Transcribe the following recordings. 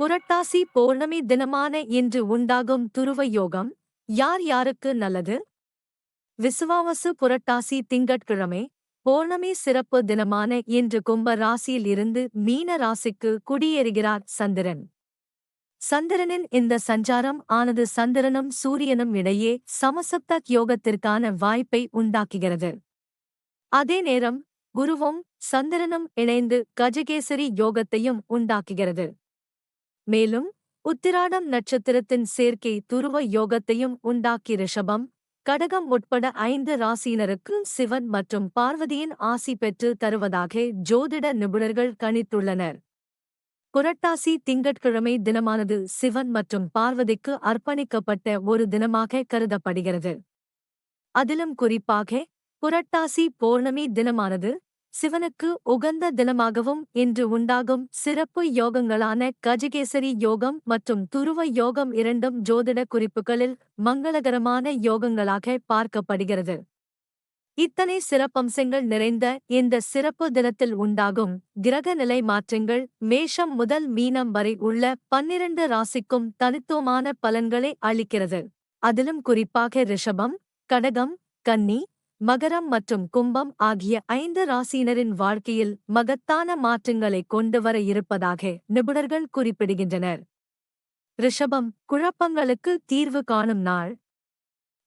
புரட்டாசி பௌர்ணமி தினமான இன்று உண்டாகும் துருவ யோகம் யார் யாருக்கு நல்லது? விசுவாவசு புரட்டாசி திங்கட்கிழமை பௌர்ணமி சிறப்பு தினமான இன்று கும்ப ராசியில் இருந்து மீன ராசிக்கு குடியேறுகிறார் சந்திரன். சந்திரனின் இந்த சஞ்சாரம் ஆனது சந்திரனும் சூரியனும் இடையே சமசப்த யோகத்திற்கான வாய்ப்பை உண்டாக்குகிறது. அதே நேரம் குருவும் சந்திரனும் இணைந்து கஜகேசரி யோகத்தையும் உண்டாக்குகிறது. மேலும் உத்திராடம் நட்சத்திரத்தின் சேர்க்கை துருவ யோகத்தையும் உண்டாக்கி ரிஷபம் கடகம் உட்பட ஐந்து ராசியினருக்கு சிவன் மற்றும் பார்வதியின் ஆசி பெற்று தருவதாக ஜோதிட நிபுணர்கள் கணித்துள்ளனர். புரட்டாசி திங்கட்கிழமை தினமானது சிவன் மற்றும் பார்வதிக்கு அர்ப்பணிக்கப்பட்ட ஒரு தினமாக கருதப்படுகிறது. அதிலும் குறிப்பாக புரட்டாசி பௌர்ணமி தினமானது சிவனுக்கு உகந்த தினமாகவும் இன்று உண்டாகும் சிறப்பு யோகங்களான கஜகேசரி யோகம் மற்றும் துருவ யோகம் இரண்டும் ஜோதிட குறிப்புகளில் மங்களகரமான யோகங்களாக பார்க்கப்படுகிறது. இத்தனை சிறப்பம்சங்கள் நிறைந்த இந்த சிறப்பு தினத்தில் உண்டாகும் கிரக நிலை மாற்றங்கள் மேஷம் முதல் மீனம் வரை உள்ள பன்னிரண்டு ராசிக்கும் தனித்துவமான பலன்களை அளிக்கிறது. அதிலும் குறிப்பாக ரிஷபம் கடகம் கன்னி மகரம் மற்றும் கும்பம் ஆகிய ஐந்து ராசியினரின் வாழ்க்கையில் மகத்தான மாற்றங்களை கொண்டு வர இருப்பதாக நிபுணர்கள் குறிப்பிடுகின்றனர். ரிஷபம் குழப்பங்களுக்கு தீர்வு காணும் நாள்.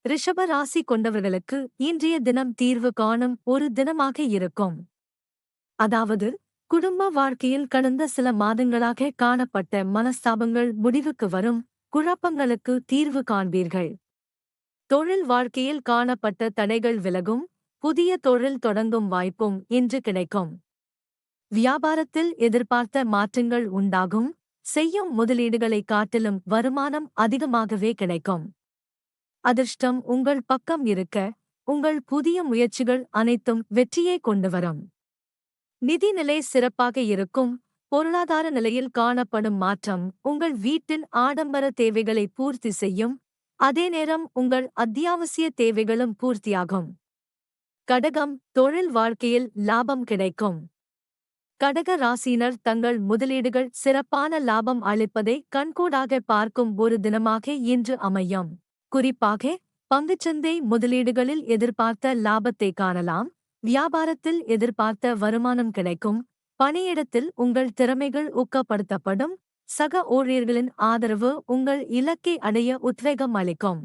ரிஷப ராசி கொண்டவர்களுக்கு இன்றைய தினம் தீர்வு காணும் ஒரு தினமாக இருக்கும். அதாவது குடும்ப வாழ்க்கையில் கடந்த சில மாதங்களாக காணப்பட்ட மனஸ்தாபங்கள் முடிவுக்கு வரும் குழப்பங்களுக்கு தீர்வு காண்பீர்கள். தொழில் வாழ்க்கையில் காணப்பட்ட தடைகள் விலகும் புதிய தொழில் தொடங்கும் வாய்ப்பும் இன்று கிடைக்கும். வியாபாரத்தில் எதிர்பார்த்த மாற்றங்கள் உண்டாகும் செய்யும் முதலீடுகளை காட்டிலும் வருமானம் அதிகமாகவே கிடைக்கும். அதிர்ஷ்டம் உங்கள் பக்கம் இருக்க உங்கள் புதிய முயற்சிகள் அனைத்தும் வெற்றியை கொண்டு வரும். நிதிநிலை சிறப்பாக இருக்கும் பொருளாதார நிலையில் காணப்படும் மாற்றம் உங்கள் வீட்டின் ஆடம்பர தேவைகளை பூர்த்தி செய்யும் அதே நேரம் உங்கள் அத்தியாவசிய தேவைகளும் பூர்த்தியாகும். கடகம் தொழில் வாழ்க்கையில் லாபம் கிடைக்கும். கடக ராசியினர் தங்கள் முதலீடுகள் சிறப்பான லாபம் அளிப்பதை கண்கூடாக பார்க்கும் ஒரு தினமாக இன்று அமையும். குறிப்பாக பங்குச்சந்தை முதலீடுகளில் எதிர்பார்த்த லாபத்தை காணலாம் வியாபாரத்தில் எதிர்பார்த்த வருமானம் கிடைக்கும் பணியிடத்தில் உங்கள் திறமைகள் ஊக்கப்படுத்தப்படும் சக ஊழியர்களின் ஆதரவு உங்கள் இலக்கை அடைய உத்வேகம் அளிக்கும்.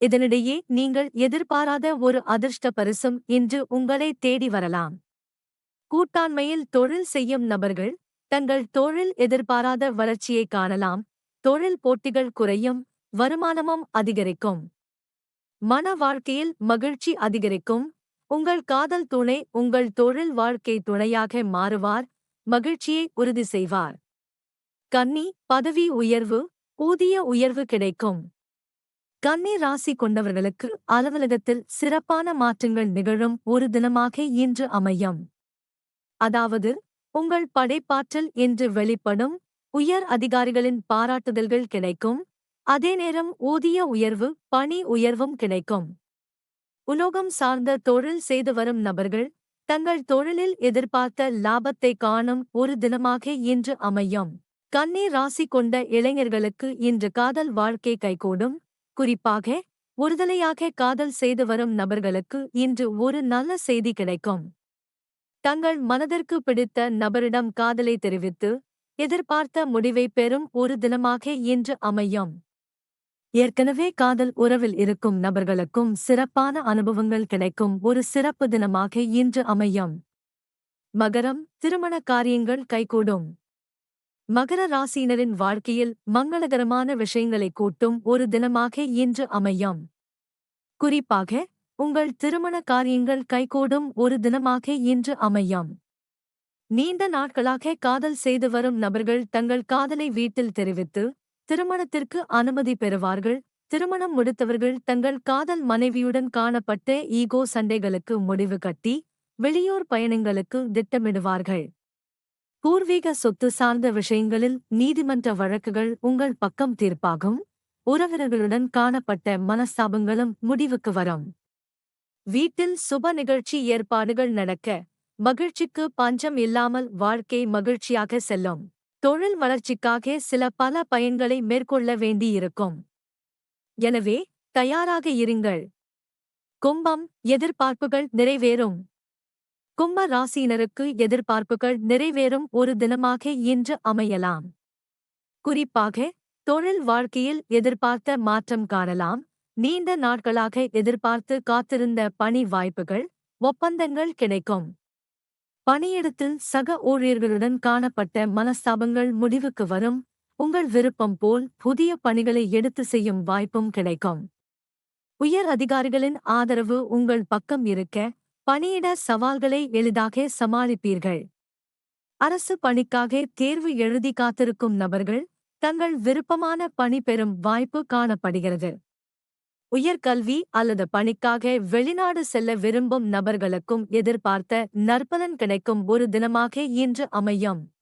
இதனிடையே நீங்கள் எதிர்பாராத ஒரு அதிர்ஷ்ட பரிசும் இன்று உங்களை தேடி வரலாம். கூட்டாண்மையில் தொழில் செய்யும் நபர்கள் தங்கள் தொழில் எதிர்பாராத வளர்ச்சியை காணலாம் தொழில் போட்டிகள் குறையும் வருமானமும் அதிகரிக்கும். மன வாழ்க்கையில் மகிழ்ச்சி அதிகரிக்கும் உங்கள் காதல் துணை உங்கள் தொழில் வாழ்க்கை துணையாக மாறுவார் மகிழ்ச்சியை உறுதி செய்வார். கன்னி பதவி உயர்வு ஊதிய உயர்வு கிடைக்கும். கன்னி ராசி கொண்டவர்களுக்கு அலுவலகத்தில் சிறப்பான மாற்றங்கள் நிகழும் ஒரு தினமாக இன்று அமையும். அதாவது உங்கள் படைப்பாற்றல் என்று வெளிப்படும் உயர் அதிகாரிகளின் பாராட்டுதல்கள் கிடைக்கும் அதே நேரம் ஊதிய உயர்வு பணி உயர்வும் கிடைக்கும். உலோகம் சார்ந்த தொழில் செய்து வரும் நபர்கள் தங்கள் தொழிலில் எதிர்பார்த்த லாபத்தை காணும் ஒரு தினமாக இன்று அமையும். கன்னி ராசி கொண்ட இளைஞர்களுக்கு இன்று காதல் வாழ்க்கை கைகூடும். குறிப்பாக ஒருதலையாக காதல் செய்து வரும் நபர்களுக்கு இன்று ஒரு நல்ல செய்தி கிடைக்கும். தங்கள் மனதிற்கு பிடித்த நபரிடம் காதலை தெரிவித்து எதிர்பார்த்த முடிவை பெறும் ஒரு தினமாக இன்று அமையும். ஏற்கனவே காதல் உறவில் இருக்கும் நபர்களுக்கும் சிறப்பான அனுபவங்கள் கிடைக்கும் ஒரு சிறப்பு தினமாக இன்று அமையும். மகரம் திருமண காரியங்கள் கைகூடும். மகர ராசியினரின் வாழ்க்கையில் மங்களகரமான விஷயங்களை கூட்டும் ஒரு தினமாக இன்று அமையும். குறிப்பாக உங்கள் திருமண காரியங்கள் கைகூடும் ஒரு தினமாக இன்று அமையும். நீண்ட நாட்களாக காதல் செய்து வரும் நபர்கள் தங்கள் காதலை வீட்டில் தெரிவித்து திருமணத்திற்கு அனுமதி பெறுவார்கள். திருமணம் முடித்தவர்கள் தங்கள் காதல் மனைவியுடன் காணப்பட்ட ஈகோ சண்டைகளுக்கு முடிவு கட்டி வெளியூர் பயணங்களுக்கு திட்டமிடுவார்கள். பூர்வீக சொத்து சார்ந்த விஷயங்களில் நீதிமன்ற வழக்குகள் உங்கள் பக்கம் தீர்ப்பாகும். உறவினர்களுடன் காணப்பட்ட மனஸ்தாபங்களும் முடிவுக்கு வரும். வீட்டில் சுப நிகழ்ச்சி ஏற்பாடுகள் நடக்க மகிழ்ச்சிக்கு பஞ்சம் இல்லாமல் வாழ்க்கை மகிழ்ச்சியாக செல்லும். தொழில் வளர்ச்சிக்காக சில பல பயன்களை மேற்கொள்ள வேண்டியிருக்கும். எனவே தயாராக இருங்கள். கும்பம் எதிர்பார்ப்புகள் நிறைவேறும். கும்ப ராசியினருக்கு எதிர்பார்ப்புகள் நிறைவேறும் ஒரு தினமாக இன்று அமையலாம். குறிப்பாக தொழில் வாழ்க்கையில் எதிர்பார்த்த மாற்றம் காணலாம். நீண்ட நாட்களாக எதிர்பார்த்து காத்திருந்த பணி வாய்ப்புகள் ஒப்பந்தங்கள் கிடைக்கும். பணியிடத்தில் சக ஊழியர்களுடன் காணப்பட்ட மனஸ்தாபங்கள் முடிவுக்கு வரும். உங்கள் விருப்பம் போல் புதிய பணிகளை எடுத்து செய்யும் வாய்ப்பும் கிடைக்கும். உயர் அதிகாரிகளின் ஆதரவு உங்கள் பக்கம் இருக்க பணியிட சவால்களை எளிதாக சமாளிப்பீர்கள். அரசு பணிக்காக தேர்வு எழுதி காத்திருக்கும் நபர்கள் தங்கள் விருப்பமான பணி பெறும் வாய்ப்பு காணப்படுகிறது. உயர்கல்வி அல்லது பணிக்காக வெளிநாடு செல்ல விரும்பும் நபர்களுக்கும் எதிர்பார்த்த நற்பலன் கிடைக்கும் ஒரு தினமாக இன்று அமையும்.